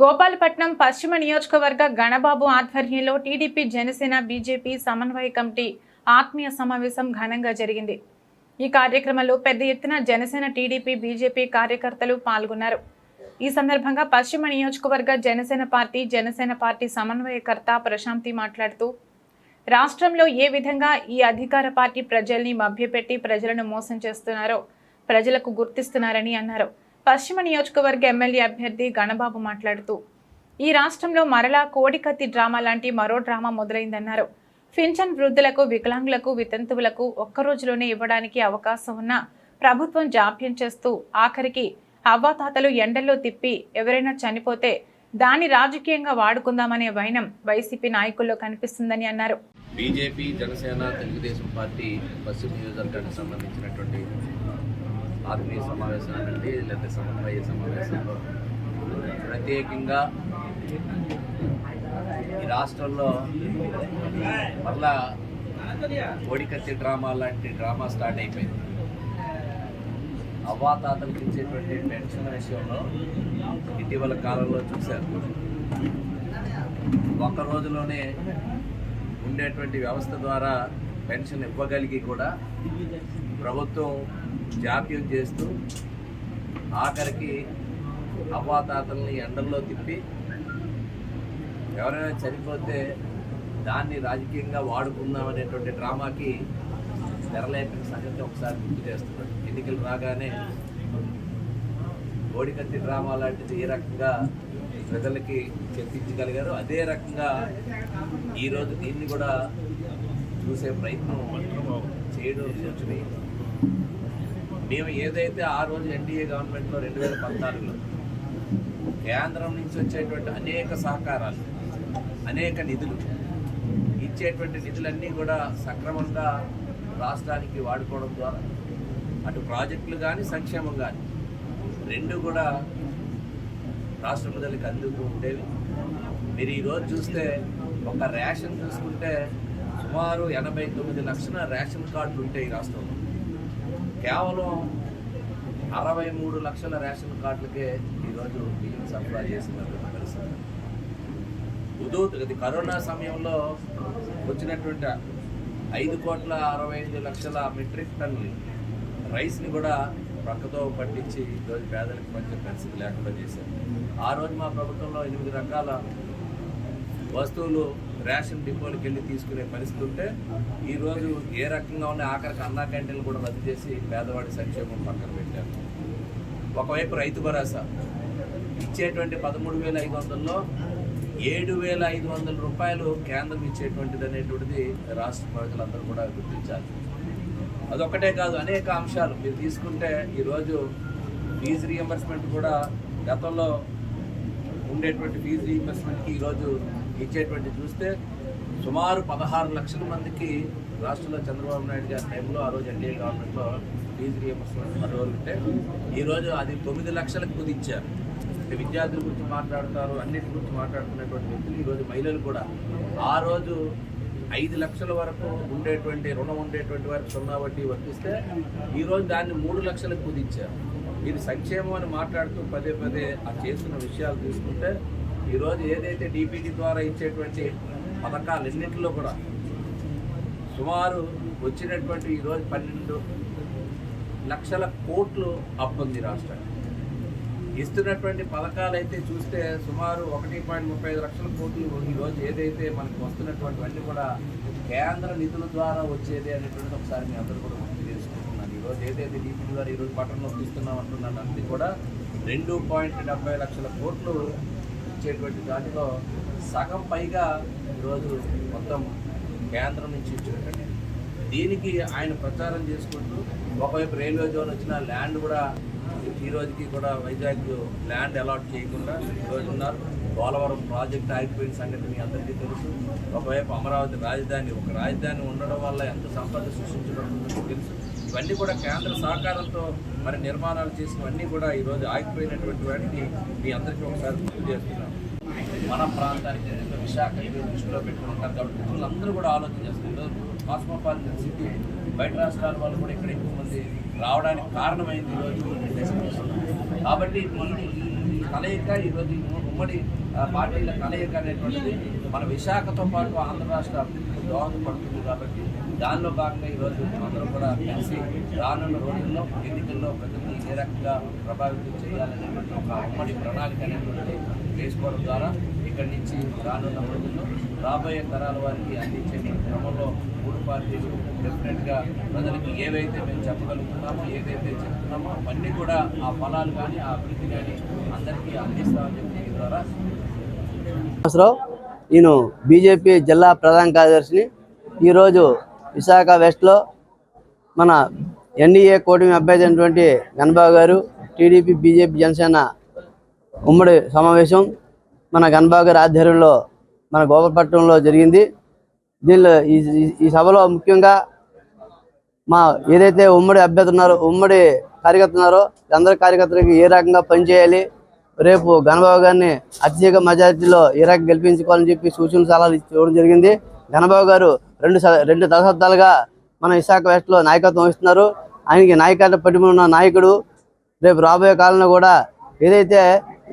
గోపాలపట్నం పశ్చిమ నియోజకవర్గ గణబాబు ఆధ్వర్యంలో టీడీపీ జనసేన బీజేపీ సమన్వయ కమిటీ ఆత్మీయ సమావేశం ఘనంగా జరిగింది. ఈ కార్యక్రమంలో పెద్ద ఎత్తున జనసేన టీడీపీ బీజేపీ కార్యకర్తలు పాల్గొన్నారు. ఈ సందర్భంగా పశ్చిమ నియోజకవర్గ జనసేన పార్టీ జనసేన పార్టీ సమన్వయకర్త ప్రశాంతి మాట్లాడుతూ రాష్ట్రంలో ఏ విధంగా ఈ అధికార పార్టీ ప్రజల్ని మభ్యపెట్టి ప్రజలను మోసం చేస్తున్నారో ప్రజలకు గుర్తిస్తున్నారని అన్నారు. పశ్చిమ నియోజకవర్గ ఎమ్మెల్యే అభ్యర్థి గణబాబు మాట్లాడుతూ ఈ రాష్ట్రంలో మరలా కోడికత్తి డ్రామా లాంటి మరో డ్రామా మొదలైందన్నారు. ఫించన్ వృద్ధులకు వికలాంగులకు వితంతువులకు ఒక్క రోజులోనే ఇవ్వడానికి అవకాశం ఉన్న ప్రభుత్వం జాప్యం చేస్తూ ఆఖరికి అవ్వాతాతలు ఎండల్లో తిప్పి ఎవరైనా చనిపోతే దాన్ని రాజకీయంగా వాడుకుందామనే వైనం వైసీపీ నాయకుల్లో కనిపిస్తుందని అన్నారు. బీజేపీ జనసేన తెలుగుదేశం పార్టీ పశ్చిమ నియోజకవర్గానికి సంబంధించినటువంటి ఆత్మీయ సమావేశాలండి లేదా సమన్వయ సమావేశంలో ప్రత్యేకంగా ఈ రాష్ట్రంలో మళ్ళా కోడికత్తి డ్రామా లాంటి డ్రామా స్టార్ట్ అయిపోయింది. అవ్వాతాతలకు ఇచ్చేటువంటి పెన్షన్ విషయంలో ఇటీవల కాలంలో చూశారు. ఒక్క రోజులోనే ఉండేటువంటి వ్యవస్థ ద్వారా పెన్షన్ ఇవ్వగలిగి కూడా ప్రభుత్వం జాప్యం చేస్తూ ఆఖరికి అవ్వాతాతల్ని ఎండల్లో తిప్పి ఎవరైనా చనిపోతే దాన్ని రాజకీయంగా వాడుకుందామనేటువంటి డ్రామాకి తెరలేపిన సంగతి ఒకసారి గుర్తు చేస్తున్నాడు ఎన్నికలు రాగానే కోడికత్తి డ్రామా లాంటిది ఏ రకంగా ప్రజలకి చర్చించగలిగారు అదే రకంగా ఈరోజు దీన్ని కూడా చూసే ప్రయత్నం చేయడం సూచనీయం. మేము ఏదైతే ఆ రోజు ఎన్డీఏ గవర్నమెంట్లో రెండు వేల పద్నాలుగులో కేంద్రం నుంచి వచ్చేటువంటి అనేక సహకారాలు అనేక నిధులు ఇచ్చేటువంటి నిధులన్నీ కూడా సక్రమంగా రాష్ట్రానికి వాడుకోవడం ద్వారా అటు ప్రాజెక్టులు కానీ సంక్షేమం కానీ రెండు కూడా రాష్ట్ర ప్రజలకు అందుతూ ఉండేవి. మీరు ఈరోజు చూస్తే ఒక రేషన్ చూసుకుంటే సుమారు ఎనభై తొమ్మిది లక్షల రేషన్ కార్డులు ఉంటాయి ఈ రాష్ట్రంలో. కేవలం అరవై మూడు లక్షల రేషన్ కార్డులకే ఈరోజు బియ్యం సరఫరా చేసినటువంటి పరిస్థితి ఉదూ ఇది కరోనా సమయంలో వచ్చినటువంటి ఐదు కోట్ల అరవై ఐదు లక్షల మెట్రిక్ టన్నులు రైస్ని కూడా ప్రక్కతో పట్టించి ఈరోజు పేదలకు మంచి పరిస్థితి లేకుండా చేశారు. ఆ రోజు మా ప్రభుత్వంలో ఎనిమిది రకాల వస్తువులు రేషన్ డిపోలకు వెళ్ళి తీసుకునే పరిస్థితి ఉంటే ఈరోజు ఏ రకంగా ఉన్న ఆఖరికి అన్నా క్యాంటీన్లు కూడా రద్దు చేసి పేదవాడి సంక్షేమం పక్కన పెట్టారు. ఒకవైపు రైతు భరోసా. ఇచ్చేటువంటి పదమూడు వేల ఐదు వందల్లో ఏడు వేల ఐదు వందల రూపాయలు కేంద్రం ఇచ్చేటువంటిది అనేటువంటిది రాష్ట్ర ప్రజలందరూ కూడా గుర్తించాలి. అదొక్కటే కాదు అనేక అంశాలు మీరు తీసుకుంటే ఈరోజు ఫీజు రీఎంబర్స్మెంట్ కూడా గతంలో ఉండేటువంటి ఫీజు రీఎంబర్స్మెంట్కి ఈరోజు ఇచ్చేటువంటి చూస్తే సుమారు పదహారు లక్షల మందికి రాష్ట్రంలో చంద్రబాబు నాయుడు గారి టైంలో ఆ రోజు ఎన్డీఏ గవర్నమెంట్లో ఫీజు రీఎంబర్స్మెంట్ పది రోజులు ఉంటే ఈరోజు అది తొమ్మిది లక్షలకు కుదించారు అంటే విద్యార్థుల గురించి మాట్లాడతారు అన్నిటి గురించి మాట్లాడుతున్నటువంటి వ్యక్తులు ఈరోజు మహిళలు కూడా. ఆ రోజు ఐదు లక్షల వరకు ఉండేటువంటి రుణం ఉండేటువంటి వారికి సున్నా వడ్డీ వర్తిస్తే ఈరోజు దాన్ని మూడు లక్షలకు కుదించారు మీరు సంక్షేమం అని మాట్లాడుతూ పదే పదే ఆ చేస్తున్న విషయాలు తీసుకుంటే ఈరోజు ఏదైతే డీపీటీ ద్వారా ఇచ్చేటువంటి పథకాలన్నింటిలో కూడా సుమారు వచ్చినటువంటి ఈరోజు పన్నెండు లక్షల కోట్లు అప్పు ఉంది రాష్ట్రానికి ఇస్తున్నటువంటి పథకాలు అయితే చూస్తే సుమారు ఒకటి పాయింట్ ముప్పై ఐదు లక్షల కోట్లు ఈరోజు ఏదైతే మనకు వస్తున్నటువంటివన్నీ కూడా కేంద్ర నిధుల ద్వారా వచ్చేది అనేటువంటిది ఒకసారి మీ అందరూ కూడా గుర్తు చేసుకుంటున్నాను ఈరోజు ఏదైతే డీపీ ద్వారా ఈరోజు పట్టణంలో తీస్తున్నాం అంటున్నాను అది కూడా రెండు పాయింట్ డెబ్బై లక్షల కోట్లు ఇచ్చేటువంటి దానిలో సగం పైగా ఈరోజు మొత్తం కేంద్రం నుంచి ఇచ్చినటువంటి దీనికి ఆయన ప్రచారం చేసుకుంటూ ఒకవైపు రైల్వే జోన్ వచ్చిన ల్యాండ్ కూడా ఈ రోజుకి కూడా వైజాగ్ ల్యాండ్ అలాట్ చేయకుండా ఈరోజు ఉన్నారు. పోలవరం ప్రాజెక్ట్ ఆగిపోయిన సంగతి మీ అందరికీ తెలుసు. ఒకవైపు అమరావతి రాజధాని ఒక రాజధాని ఉండడం వల్ల ఎంత సంపద సృష్టించడం తెలుసు. ఇవన్నీ కూడా కేంద్ర సహకారంతో మరి నిర్మాణాలు చేసినవన్నీ కూడా ఈరోజు ఆగిపోయినటువంటి వాటిని మీ అందరికీ ఒకసారి గుర్తు చేస్తున్నాం మన ప్రాంతానికి విశాఖ దృష్టిలో పెట్టుకుంటారు కాబట్టి ప్రజలందరూ కూడా ఆలోచన చేస్తున్నారు. కాస్మోపాలిటన్ సిటీ బయట రాష్ట్రాల వాళ్ళు కూడా ఇక్కడ ఎక్కువ మంది రావడానికి కారణమైంది ఈరోజు కాబట్టి మనం కలయిక ఈరోజు ఉమ్మడి పార్టీల కలయిక అనేటువంటిది మన విశాఖతో పాటు ఆంధ్ర రాష్ట్ర అభివృద్ధికి దోహదపడుతుంది కాబట్టి దానిలో భాగంగా ఈరోజు అందరం కూడా కలిసి రానున్న రోజుల్లో ఎన్నికల్లో ప్రజల్ని ఏ రకంగా ప్రభావితం చేయాలనేటువంటి ఒక ఉమ్మడి ప్రణాళిక అనేటువంటి వేసుకోవడం ద్వారా ఇక్కడి నుంచి రానున్న రోజుల్లో రాబోయే తరాల వారికి అందించే క్రమంలో మూడు పార్టీలు డెఫినెట్గా ప్రజలకు ఏవైతే మేము చెప్పగలుగుతున్నామో ఏదైతే చెప్తున్నామో అవన్నీ కూడా ఆ ఫలాలు కానీ ఆ అభివృద్ధి కానీ అందరికీ అందిస్తామని చెప్పి ద్వారా నేను బీజేపీ జిల్లా ప్రధాన కార్యదర్శిని. ఈరోజు విశాఖ వెస్ట్లో మన ఎన్డీఏ కూటమి అభ్యర్థి అయినటువంటి గణబాబు గారు టీడీపీ బీజేపీ జనసేన ఉమ్మడి సమావేశం మన గణబాబు గారి ఆధ్వర్యంలో మన గోపపట్నంలో జరిగింది. దీనిలో ఈ ఈ- సభలో ముఖ్యంగా మా ఏదైతే ఉమ్మడి అభ్యర్థి ఉన్నారో ఉమ్మడి కార్యకర్త ఉన్నారో అందరి కార్యకర్తలకి ఏ రకంగా పనిచేయాలి రేపు ఘనబాబు గారిని అత్యధిక మెజారిటీలో ఏ రకంగా గెలిపించుకోవాలని చెప్పి సూచనలు సలహాలు ఇవ్వడం జరిగింది. ఘనబాబు గారు రెండు స- రెండు దశాబ్దాలుగా మన విశాఖ వెస్ట్లో నాయకత్వం వహిస్తున్నారు. ఆయనకి నాయకత్వ పటిమ ఉన్న నాయకుడు రేపు రాబోయే కాలంలో కూడా ఏదైతే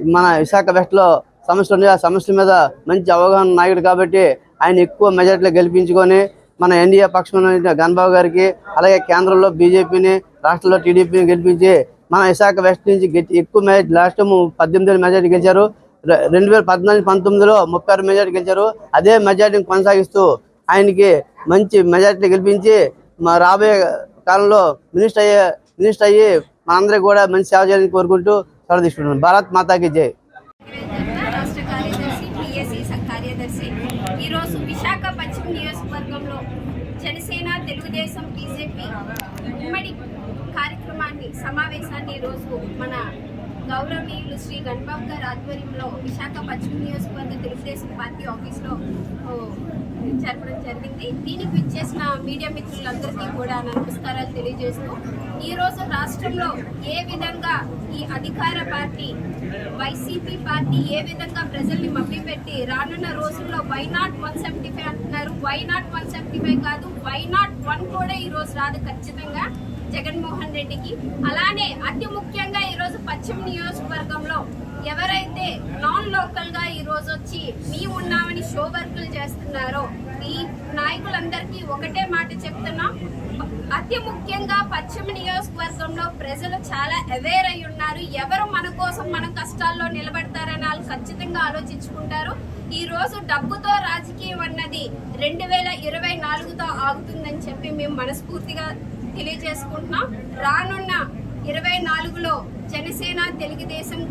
మన విశాఖ వెస్ట్లో సమస్యలు ఉన్నాయి ఆ సమస్యల మీద మంచి అవగాహన నాయకుడు కాబట్టి ఆయన ఎక్కువ మెజార్టీలో గెలిపించుకొని మన ఎన్డీఏ పక్షం గన్బాబు గారికి అలాగే కేంద్రంలో బీజేపీని రాష్ట్రంలో టీడీపీని గెలిపించి మన విశాఖ వెస్ట్ నుంచి ఎక్కువ మెజార్టీ లాస్ట్ పద్దెనిమిది వేల మెజార్టీ గెలిచారు. రెండు వేల పద్నాలుగు పంతొమ్మిదిలో ముప్పై ఆరు మెజార్టీ గెలిచారు. అదే మెజార్టీని కొనసాగిస్తూ ఆయనకి మంచి మెజార్టీ గెలిపించి మా రాబోయే కాలంలో మినిస్టర్ అయ్యే మినిస్టర్ అయ్యి మనందరికీ కూడా మంచి సేవ చేయాలని కోరుకుంటూ సెలవు తీసుకుంటున్నాను. భారత్ మాతాకి జై జిల్లా రాష్ట్ర కార్యదర్శి పిఎస్సి కార్యదర్శి ఈరోజు విశాఖ పశ్చిమ నియోజకవర్గంలో జనసేన తెలుగుదేశం బీజేపీ ఉమ్మడి కార్యక్రమాన్ని సమావేశాన్ని ఈరోజు మన గౌరవనీయులు శ్రీ గణబాబు గారి ఆధ్వర్యంలో విశాఖ పశ్చిమ నియోజకవర్గ తెలుగుదేశం పార్టీ ఆఫీస్లో జరపడం జరిగింది. దీనికి విచ్చేసిన మీడియా మిత్రులందరికీ కూడా నమస్కారాలు తెలియజేస్తూ ఈ రోజు రాష్ట్రంలో ఏ విధంగా ఈ అధికార పార్టీ వైసీపీ పార్టీ ఏ విధంగా ప్రజల్ని మభ్యపెట్టి రానున్న రోజుల్లో why not one seventy five అంటున్నారు. Why not one seventy five కాదు వై నాట్ వన్ కూడా ఈ రోజు రాదు ఖచ్చితంగా. జగన్మోహన్ రెడ్డికి. అలానే అతి ముఖ్యంగా ఈరోజు పశ్చిమ నియోజకవర్గంలో ఎవరైతే నాన్ లోకల్గా ఈ రోజు వచ్చి మీ ఉన్నామని షో వర్కులు చేస్తున్నారో ఈ నాయకులందరికీ ఒకటే మాట చెప్తున్నాం. అతి ముఖ్యంగా పశ్చిమ నియోజకవర్గంలో ప్రజలు చాలా అవేర్ అయి ఉన్నారు. ఎవరు మన కోసం మన కష్టాల్లో నిలబడతారని వాళ్ళు ఖచ్చితంగా ఆలోచించుకుంటారు. ఈ రోజు డబ్బుతో రాజకీయం అన్నది రెండు వేల ఇరవై నాలుగుతో ఆగుతుందని చెప్పి మేము మనస్ఫూర్తిగా తెలియజేసుకుంటున్నాం. రానున్న ఇరవై నాలుగులో జనసేన తెలుగుదేశం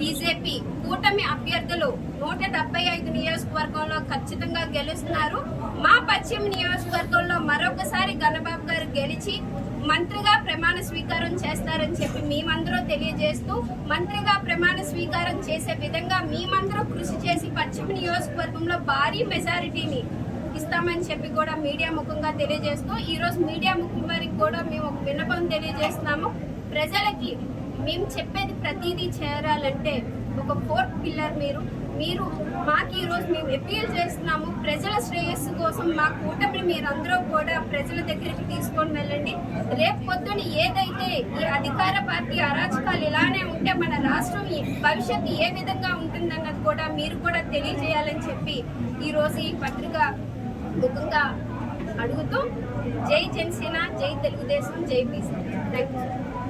బీజేపీ కూటమి అభ్యర్థులు నూట డెబ్బై ఐదు నియోజకవర్గంలో ఖచ్చితంగా గెలుస్తున్నారు. మా పశ్చిమ నియోజకవర్గంలో మరొకసారి గణబాబు గారు గెలిచి మంత్రిగా ప్రమాణ స్వీకారం చేస్తారని చెప్పి మేమందరూ తెలియజేస్తూ మంత్రిగా ప్రమాణ స్వీకారం చేసే విధంగా మేమందరూ కృషి చేసి పశ్చిమ నియోజకవర్గంలో భారీ మెజారిటీని ఇస్తామని చెప్పి కూడా మీడియా ముఖంగా తెలియజేస్తూ ఈరోజు మీడియా ముఖం వారికి కూడా మేము ఒక విన్నపం తెలియజేస్తున్నాము. ప్రజలకి మేము చెప్పేది ప్రతిదీ చేరాలంటే ఒక ఫోర్త్ పిల్లర్ మీరు మీరు మాకు ఈరోజు మేము అపీల్ చేస్తున్నాము ప్రజల శ్రేయస్సు కోసం మా కూటమి మీరందరూ కూడా ప్రజల దగ్గరికి తీసుకొని వెళ్ళండి. రేపు పొద్దున ఏదైతే ఈ అధికార పార్టీ అరాచకాలు ఇలానే ఉంటే మన రాష్ట్రం భవిష్యత్తు ఏ విధంగా ఉంటుందన్నది కూడా మీరు కూడా తెలియజేయాలని చెప్పి ఈరోజు ఈ పత్రిక ముఖంగా అడుగుతూ జై జనసేన జై తెలుగుదేశం జై బీసీ. Thank you